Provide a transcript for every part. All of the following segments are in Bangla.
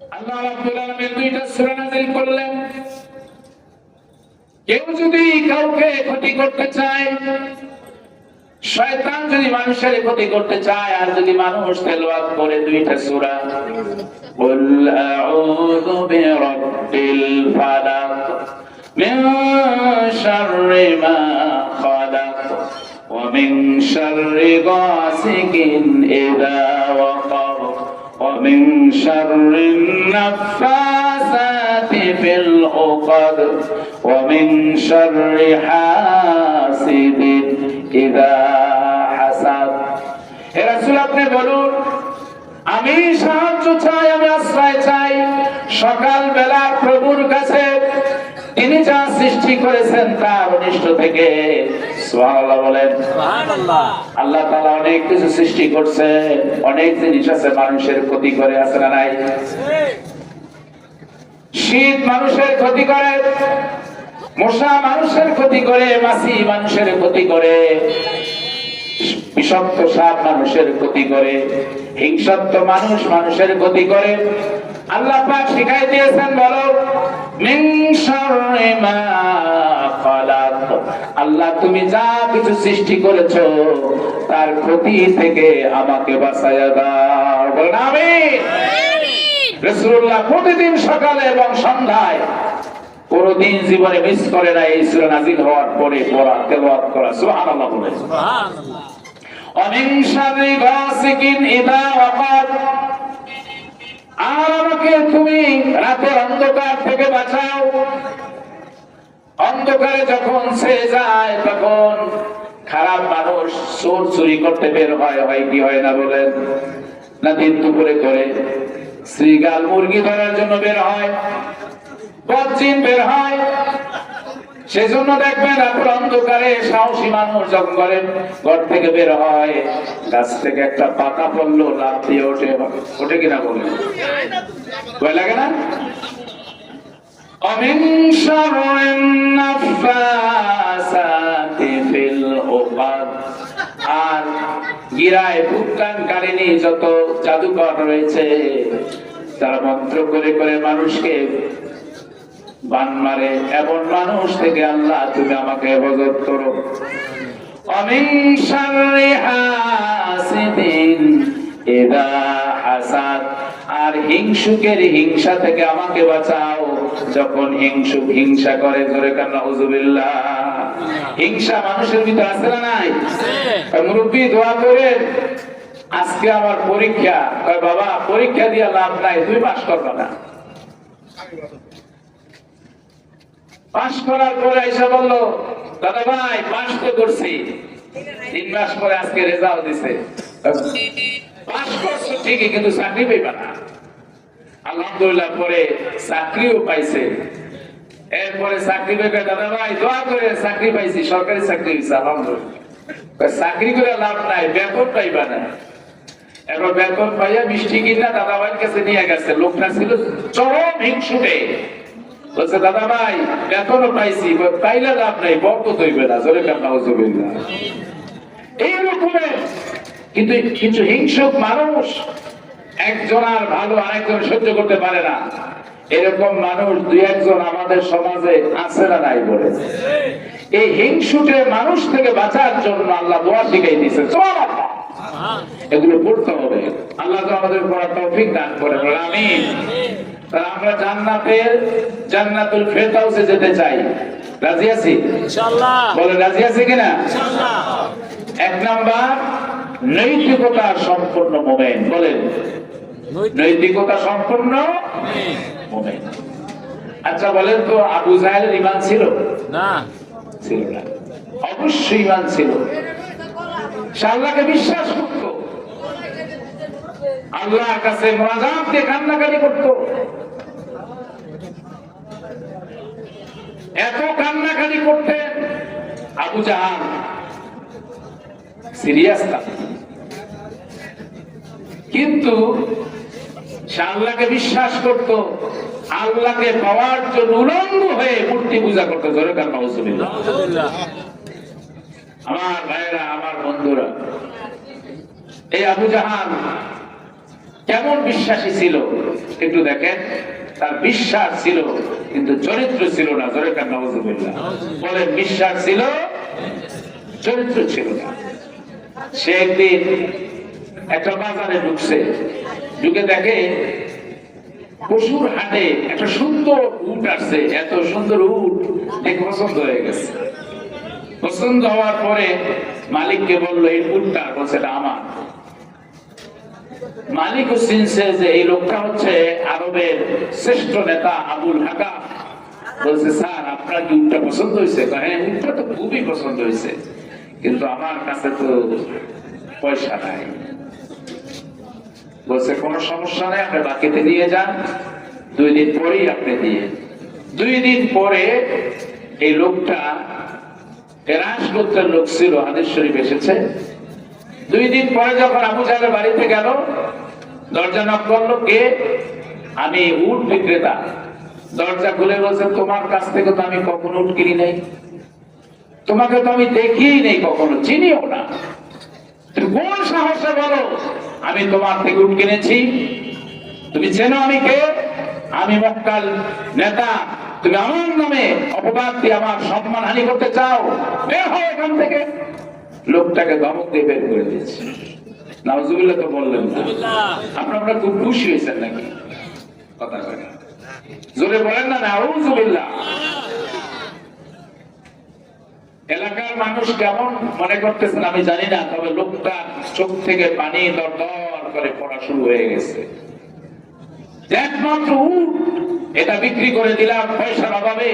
আল্লাহ রাব্বুল আলামিন দুইটা সূরা নাযিল করলেন। কেউ যদি কাউকে ক্ষতি করতে চায়, শয়তান যদি মানুষের ক্ষতি করতে চায়, আর যদি মানুষ তেলাওয়াত করে দুইটা সূরা, কুল আউযু বিরাব্বিল ফালাক মিন শাররি মা খালাক ওয়া মিন শাররি গাসিকিন ইযা ওয়াকা। ومن شر النفاثات في العقد ومن شر حاسد إذا حسد হে রাসূল আপনি বলুন আমি সাহায্য চাই আমি আশ্রয় চাই সকাল বেলা প্রভুর কাছে তিনি যা সৃষ্টি করেছেন তার অনিষ্ট থেকে। বলেন। আল্লাহ তাআলা অনেক কিছু সৃষ্টি করছে অনেক জিনিস আছে মানুষের ক্ষতি করে আছে না নাই? শীত মানুষের ক্ষতি করে মশা মানুষের ক্ষতি করে মাছি মানুষের ক্ষতি করে বিষাক্ত সাপ মানুষের ক্ষতি করে হিংসাত্ম মানুষ মানুষের ক্ষতি করে। আল্লাহ পাক শিখাই দিয়েছেন বলো আল্লাহ তুমি যা কিছু সৃষ্টি করেছ তার ক্ষতি থেকে আমাকে বাসায় দাও। আমি রসুল্লাহ প্রতিদিন সকালে এবং সন্ধ্যায় কোনদিন জীবনে মিস করে না এই সুরা নাজিল হওয়ার পরে পড়া তেলাওয়াত করা আর আমাকে তুমি রাতের অন্ধকার থেকে বাঁচাও। অন্ধকারে যখন সে যায়, তখন খারাপ মানুষ চোর চুরি করতে বের হয়। হয় কি হয় না বলেন? না দিন দুপুরে করে শ্রীগাল মুরগি ধরার জন্য বের হয় বজ্জিন বের হয় সেজন্য দেখবেন রাতের অন্ধকারে সাহসী মানুষ যখন করে ঘর থেকে বের হয় গাছ থেকে একটা পাতা পড়লো লাভ দিয়ে ওঠে ওঠে কিনা বলে ভয় লাগে না ومن شر النفاثات في العقد আর গিরায় ভুক্তানকারিণী যত জাদুকর রয়েছে তারা মন্ত্র করে করে মানুষকে বান মারে এমন মানুষ থেকে আল্লাহ তুমি আমাকে হেফাজত করো। অমিন শাররি হাসিদিন ইদা হাসাদ। আর হিংসুকের হিংসা থেকে আমাকে বাঁচাও। যখন হিংসুক হিংসা করে ধরে কান্না হুজুবিল্লাহ হিংসা মানুষের ভিতরে আছে না নাই? মুরব্বী দোয়া করেন আজকে আমার পরীক্ষা। বাবা পরীক্ষা দিয়ে লাভ নাই তুই পাস করবে না। করার পরে এসে বলল, দাদা ভাই তো করছি। তিন মাস পরে আজকে রেজাল্ট দিছে। করছ ঠিকই, কিন্তু চাকরি পাইবা না। আলহামদুলিল্লাহ, পরে চাকরিও পাইছে। এরপরে চাকরি পেয়ে দাদা ভাই, দোয়া করে চাকরি পাইছি, সরকারি চাকরি হয়েছে আলহামদুলিল্লাহ। চাকরি করে লাভ নাই, বেতন পাইবা না। এবার বেতন পাইয়া মিষ্টি কিনা দাদা ভাইয়ের কাছে নিয়ে গেছে। লোকটা ছিল চরম হিংসুটে। বলছে দাদা ভাই বেতনও পাইছি পাইলে লাভ নাই বরকত হইবে না জোরে কান্না হুজুবিল্লাহ এই রকমের কিন্তু কিছু হিংসুক মানুষ একজন আর ভালো আরেকজন সহ্য করতে পারে না। এরকম মানুষ দুই একজন আমাদের সমাজে আছে না নাই বলে। এই হিংসুটে মানুষ থেকে বাঁচার জন্য আল্লাহ দোয়া শিখাই দিয়েছে। এগুলো পড়তে হবে। আল্লাহ তো আমাদের পড়ার তৌফিক দান করে তাহলে আমরা জান্নাতের জান্নাতুল ফেরদাউসে যেতে চাই। রাজি আছি? বলে রাজি আছি কিনা? এক নাম্বার নৈতিকতা সম্পূর্ণ মোমেন। বলেন নৈতিকতা সম্পূর্ণ মোমেন। আচ্ছা বলেন তো আবু জাহেলের ইমান ছিল? না। ছিল না। অবশ্যই ইমান ছিল। আল্লাহকে বিশ্বাস করত। আল্লাহর কাছে মোনাজাত দিয়ে কান্নাকাটি করত। এত কান্নাকাটি করতে আবু জাহান সিরিয়াস না। কিন্তু আল্লাহকে বিশ্বাস করত, আল্লাহকে পাওয়ার জন্য উলঙ্গ হয়ে মূর্তি পূজা করতে। ধরে কান্না আমার ভাইরা আমার বন্ধুরা, এই আবু জাহান কেমন বিশ্বাসী ছিল? একটু দেখেন, তার বিশ্বাস ছিল কিন্তু চরিত্র ছিল না জোরে কান নওয়াজুবিল্লাহ বলেন বিশ্বাস ছিল, চরিত্র ছিল না। সে একদিন একটা বাজারে ঢুকছে। ঢুকে দেখে পশুর হাটে একটা সুন্দর উট আসছে। এত সুন্দর উট দেখে পছন্দ হয়ে গেছে। পছন্দ হওয়ার পরে মালিককে বলল, এই উটটা, বলছে আমার। মালিকও চিনছে যে এই লোকটা হচ্ছে আরবের শ্রেষ্ঠ নেতা আবুল হাকা বলছে, স্যার, আপনার কি উটটা পছন্দ হয়েছে? হ্যাঁ উটটা তো খুবই পছন্দ হয়েছে। কিন্তু আমার কাছে তো পয়সা নাই। বলছে, কোনো সমস্যা নেই, আপনি বাকিতে নিয়ে যান। দুই দিন পরেই আপনি দিয়ে দুই দিন পরে এই লোকটা এরাস গোত্রের লোক ছিল, হাদিস শরীফ এসেছে। দুই দিন পরে যখন আবু জাহেলের বাড়িতে গেল, দরজা নক করল কে? আমি উট বিক্রেতা। দরজা খুলে বলছে, তোমার কাছ থেকে তো আমি কখনো উট কিনি নাই। তোমাকে তো আমি দেখিই নেই কখনো, চিনিও না। কোন বলো, আমি তোমার থেকে তুমি চেনো আমি কে? আমি মক্কাল নেতা। তুমি আমার নামে অপবাদ দিয়ে আমার সম্মান হানি করতে চাও? বের হও এখান থেকে। লোকটাকে ধমক দিয়ে বের করে দিয়েছে। নাউজুবিল্লাহ তো বললেন না। আপনারা খুব খুশি হয়েছেন নাকি? কথা বলেন জোরে বলেন না, নাউজুবিল্লাহ। এলাকার মানুষ কেমন মনে করতেছেন আমি জানি না, তবে লোকটা চোখ থেকে পানি দর দর করে পড়া শুরু হয়ে গেছে। একমাত্র উট এটা বিক্রি করে দিলাম পয়সার অভাবে।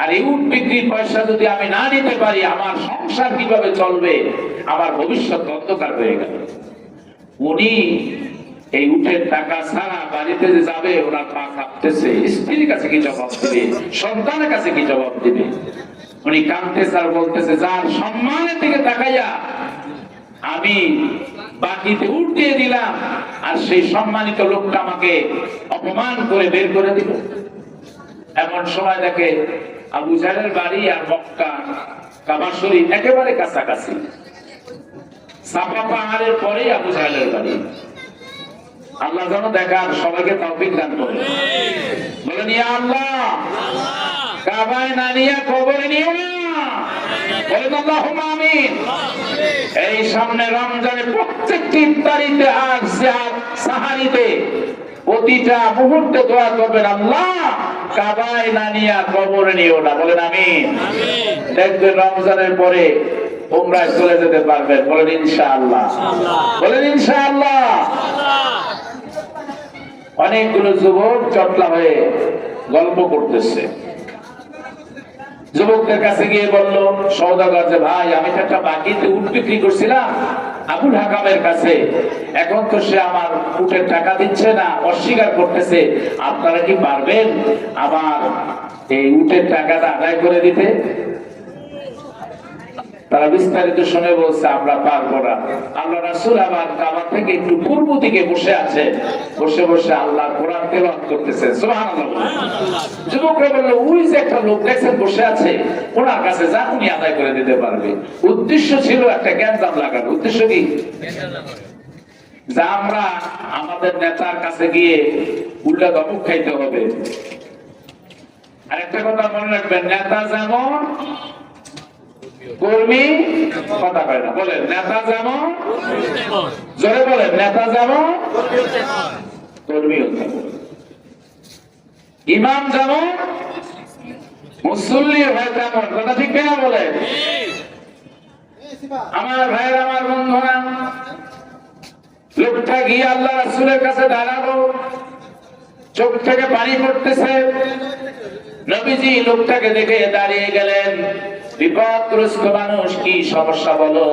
আর এই উট বিক্রির পয়সা যদি আমি না নিতে পারি, আমার সংসার কীভাবে চলবে? আমার ভবিষ্যৎ অন্ধকার হয়ে গেল। উনি এই উঠের টাকা ছাড়া বাড়িতে যে যাবে ওনার পা কাঁপতেছে স্ত্রীর কাছে কি জবাব দিবে? সন্তানের কাছে কি জবাব দিবে? উনি কাঁদতেছে আর বলতেছে যার সম্মানের দিকে তাকাইয়া আমি বাকিতে উঠ দিয়ে দিলাম, আর সেই সম্মানিত লোকটা আমাকে অপমান করে বের করে দিল। এমন সময় দেখে আবু জাহেলের বাড়ি আর মক্কা কাবার শরীফ একেবারে কাছাকাছি। সাফা পাহাড়ের পরে আবু জাহেলের বাড়ি। আল্লাহ যেন দেখার সবাইকে তৌফিক দান করে। বলেন ইয়া আল্লাহ কাবায় না নিয়ে কবরে নিও না। বলেন আল্লাহুম্মা আমিন। এই সামনে রমজানের প্রত্যেকটি আর সিহার সাহারিতে প্রতিটা মুহূর্তে দোয়া করবেন আল্লাহ কাবায় না নিয়া কবরে নিও না। বলেন আমিন। দেখবেন রমজানের পরে উমরায় চলে যেতে পারবেন। বলেন ইনশাআল্লাহ। বলেন ইনশাআল্লাহ। অনেকগুলো যুবক চটলা হয়ে গল্প করতেছে। যুবকদের কাছে গিয়ে বলল সৌদাগর যে ভাই, আমি তো একটা বাকিতে উট বিক্রি করছিলাম আবুল হাকামের কাছে। এখন তো সে আমার উটের টাকা দিচ্ছে না, অস্বীকার করতেছে। আপনারা কি পারবেন আমার এই উটের টাকাটা আদায় করে দিতে? তারা বিস্তারিত শুনে বলছে, আমরা পারব না। আল্লাহ রাসুল আবার কাবার থেকে একটু পূর্ব দিকে বসে আছে। বসে বসে আল্লাহ কোরআন তেলাওয়াত করতেছে। যুবকরা বলল, ওই যে একটা লোক বসে আছে, ওনার কাছে যা আদায় করে দিতে পারবে। উদ্দেশ্য ছিল একটা উদ্দেশ্য কি? যা আমরা আমাদের নেতার কাছে গিয়ে উল্টা দমক খাইতে হবে। আর একটা কথা মনে রাখবেন, নেতা যেমন কর্মী, কথা কয় না, বলেন, নেতা যেমন, জোরে বলেন, নেতা যেমন কর্মীও ইমাম যেমন, মুসল্লি হয় তেমন, কথা ঠিক কেনা বলেন? আমার ভাইয়ের, আমার বন্ধুরা, লোকটা গিয়ে আল্লাহ রাসুলের কাছে দাঁড়াল, চোখ থেকে পানি পড়তেছে। নবীজি লোকটাকে দেখে দাঁড়িয়ে গেলেন। বিপদগ্রস্ত মানুষ, কি সমস্যা বলো?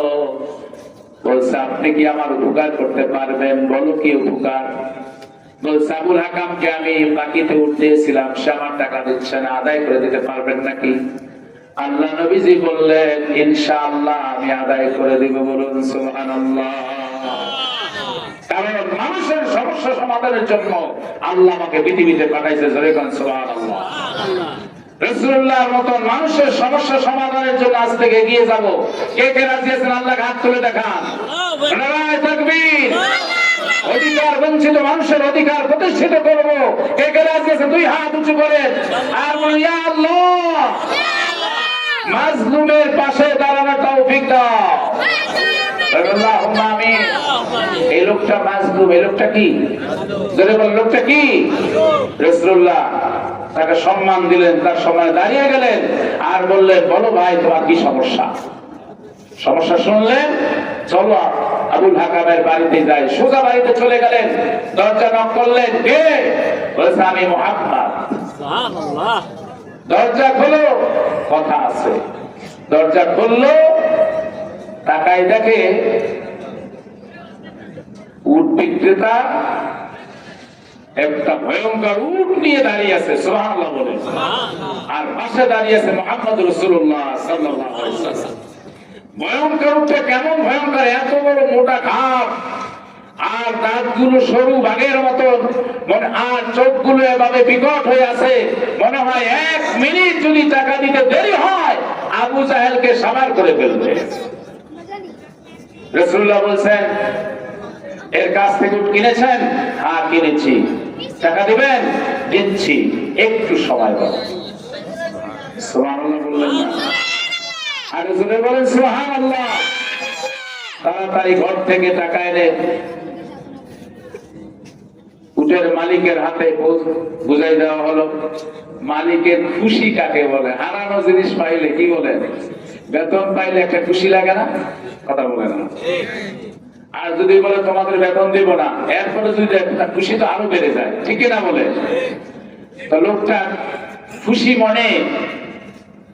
বলছে, আপনি কি আমার উপকার করতে পারবেন? বলো, কি উপকার? আল্লাহ আমি আদায় করে দিব মানুষের সমস্যা সমাধানের জন্য আল্লাহ আমাকে পৃথিবীতে পাঠাইছে রসুল্লাহর মতন মানুষের সমস্যা সমাধানের জন্য আজ থেকে যাব। কে কে রাজি আছেন? আল্লাহ হাত তুলে দেখান। অধিকার বঞ্চিত মানুষের অধিকার প্রতিষ্ঠিত করব। কে কে রাজি আছে দুই হাত উঁচু করে। আর ইয়া আল্লাহ! মাজলুমের পাশে দাঁড়ানোর তৌফিক দাও। এই লোকটা মাজলুম এই লোকটা কি? লোকটা কি? রাসূলুল্লাহ। তাকে সম্মান দিলেন তার সময় দাঁড়িয়ে গেলেন আর বললেন বলো ভাই তোমার কি সমস্যা? সমস্যা শুনলেন চলো আবুল হাকামের বাড়িতে যাই। সোজা বাড়িতে চলে গেলেন দরজা নক করলেন কে? বলেছে আমি মোহাম্মদ। দরজা খোলো কথা আছে। দরজা খুললো তাকাই দেখে উট বিক্রেতা একটা ভয়ঙ্কর উট নিয়ে দাঁড়িয়ে আছে সুবহানাল্লাহ বলে। আর পাশে দাঁড়িয়ে আছে মোহাম্মদ রসুল্লাহ ভয়ঙ্কর উঠে কেমন ভয়ঙ্কর এত বড় মোটা ঘাট আর দাঁতগুলো সরু বাঘের মতন মনে আর চোখগুলো এভাবে বিকট হয়ে আছে মনে হয় এক মিনিট যদি টাকা দিতে দেরি হয় আবু জাহেলকে সাবার করে ফেলবে। রসুল্লাহ বলছেন এর কাছ থেকে কিনেছেন? হ্যাঁ কিনেছি। টাকা দিবেন? দিচ্ছি। একটু সময় বলেন, সুবহানাল্লাহ। তাড়াতাড়ি ঘর থেকে টাকা এনে উটের মালিকের হাতে বুঝাই দেওয়া হলো। মালিকের খুশি কাকে বলে? হারানো জিনিস পাইলে কি বলে? বেতন পাইলে একটা খুশি লাগে না? কথা বলে না। আর যদি বলে তোমাদের বেতন দিব না, এরপরে যদি খুশি তো আরও বেড়ে যায়। ঠিক না বলে? লোকটা খুশি মনে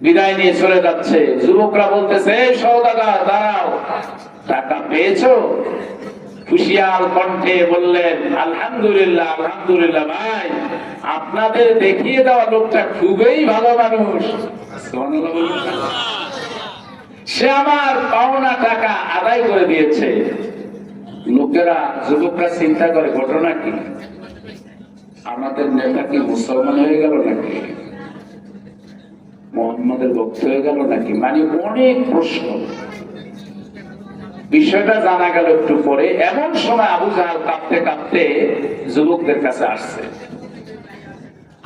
বিদায় নিয়ে চলে যাচ্ছে। যুবকরা বলতেছে সৌদাগর দাঁড়াও। টাকা পেয়েছ? খুশিয়াল কণ্ঠে বললেন, আলহামদুলিল্লাহ আলহামদুলিল্লাহ ভাই, আপনাদের দেখিয়ে দেওয়া লোকটা খুবই ভালো মানুষ। সে আমার পাওনা টাকা আদায় করে দিয়েছে। লোকেরা যুবকরা চিন্তা করে, ঘটনা কি? আমাদের নেতা কি মুসলমান হয়ে গেল নাকি? মোহাম্মদের ভক্ত হয়ে গেল নাকি? মানে অনেক প্রশ্ন। বিষয়টা জানা গেল একটু পরে। এমন সময় আবু জাহাল কাঁপতে কাঁপতে যুবকদের কাছে আসছে।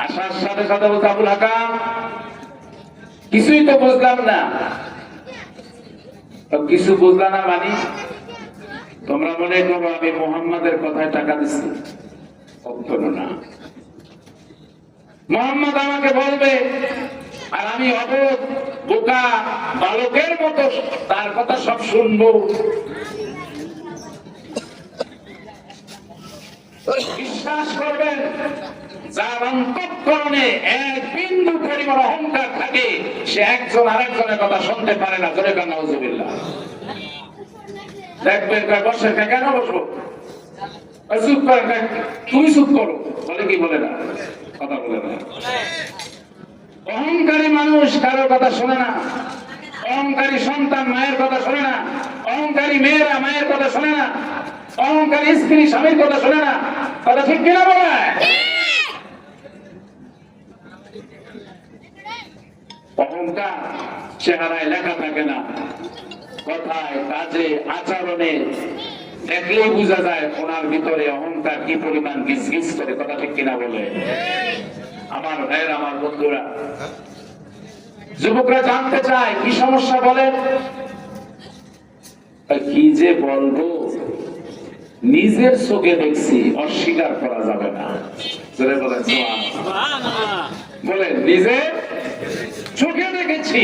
আসার সাথে সাথে বলতে আবুল হাকাম, কিছুই তো বুঝলাম না। কিছু বুঝলাম না মানি তোমরা মনে করো আমি মোহাম্মদের কথায় টাকা দিচ্ছি না। মোহাম্মদ আমাকে বলবে, আর আমি অবোধ, বোকা, বালকের মতো, তার কথা সব শুনব। বিশ্বাস করবেন, যার অন্তঃকরণে এক বিন্দু পরিমাণ অহংকার থাকে, সে একজন আরেকজনের কথা শুনতে পারে না। জোরে কান্না করে করো। অহংকারী মানুষ কারোর কথা শোনে না। অহংকারী সন্তান মায়ের কথা শোনে না। অহংকারী মেয়েরা মায়ের কথা শোনে না। অহংকারী স্ত্রী, স্বামীর কথা শোনে না। কথা ঠিক কিনা বলে? অহংকার চেহারায় লেখা থাকে না। কথায়, কাজে, আচরণে দেখলেই বোঝা যায় ওনার ভিতরে অহংকার কি পরিমাণ গিস করে, কথা ঠিক কিনা বলে। আমার ভাইয়ের, আমার বন্ধুরা, যুবকরা জানতে চায়, কি সমস্যা বলেন? কি যে বলব? নিজের চোখে দেখছি, অস্বীকার করা যাবে না। বলেন, সুবহানাল্লাহ। সুবহানাল্লাহ বলেন নিজে চোখে দেখেছি।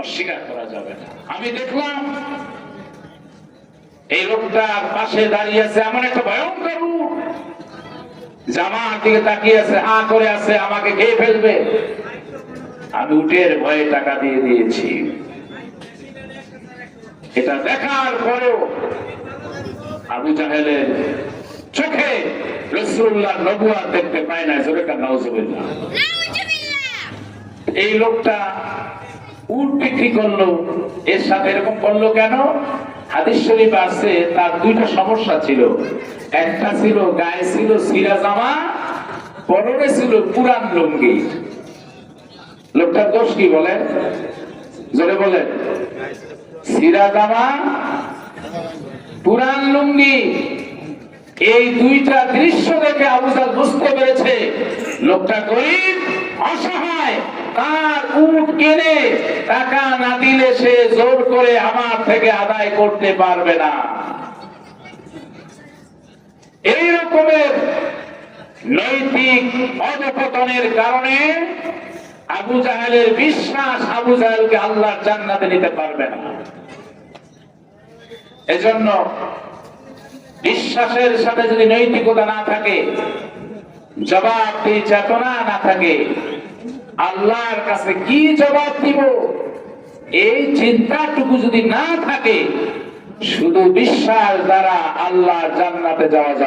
অস্বীকার করা যাবে না। আমি দেখলাম, এই লোকটার পাশে দাঁড়িয়ে আছে এমন একটা ভয়ঙ্কর জামার দিকে তাকিয়ে আছে, হা করে আছে, আমাকে খেয়ে ফেলবে। আমি উটের ভয়ে টাকা দিয়ে দিয়েছি। এটা দেখার পরেও আবু জাহেলের চোখে রসুল্লাহ নবুয়া দেখতে পায় না জোরে কান্না নাউজুবিল্লাহ এই লোকটা উট বিক্রি করল, এর সাথে এরকম করল কেন? হাদিস শরীফ আছে, তার দুইটা সমস্যা ছিল। একটা ছিল, গায়ে ছিল সিরা জামা, পরনে ছিল পুরান লুঙ্গি। লোকটার দোষ কি বলেন? জোরে বলেন। সিরা জামা, পুরান লুঙ্গি। এই দুইটা দৃশ্য দেখে আবুজাল বুঝতে পেরেছে, লোকটা গরিব অসহায়, তার উট কিনে টাকা না দিলে সে জোর করে আমার থেকে আদায় করতে পারবে না। এই রকমের নৈতিক অধপতনের কারণে আবু জাহেলের বিশ্বাস আবু জাহেলকে আল্লাহর জান্নাতে নিতে পারবে না। এজন্য বিশ্বাসের সাথে যদি নৈতিকতা না থাকে, জবাব চেতনা না থাকে আল্লাহর কাছে কি জবাব দিব? এই চিন্তাটুকু যদি না থাকে, শুধু বিশ্বাস দ্বারা আল্লাহ জান্নাতে যাওয়া যায়।